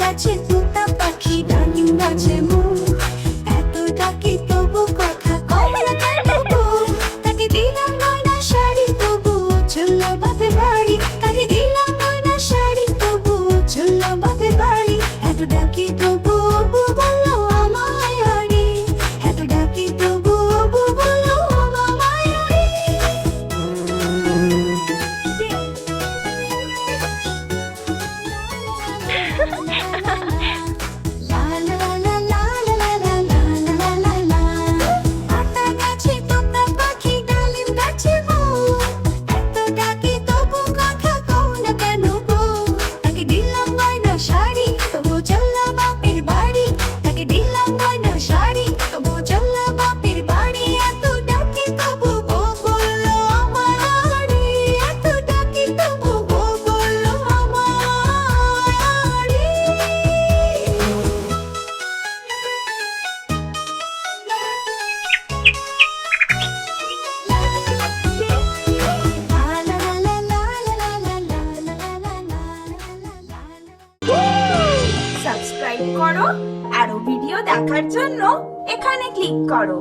গেছে তুতা পাখি ডানি বাজে মুখ। এত ডাকি তবু কথা কম তবু তাকে দিলাম গয়না শাড়ি, তবু চলল বাপে বাড়ি। তাকে দিলাম গয়না শাড়ি, তবু চলল বাপে বাড়ি। এত ডাকি তবু করো আরও ভিডিও দেখার জন্য এখানে ক্লিক করো।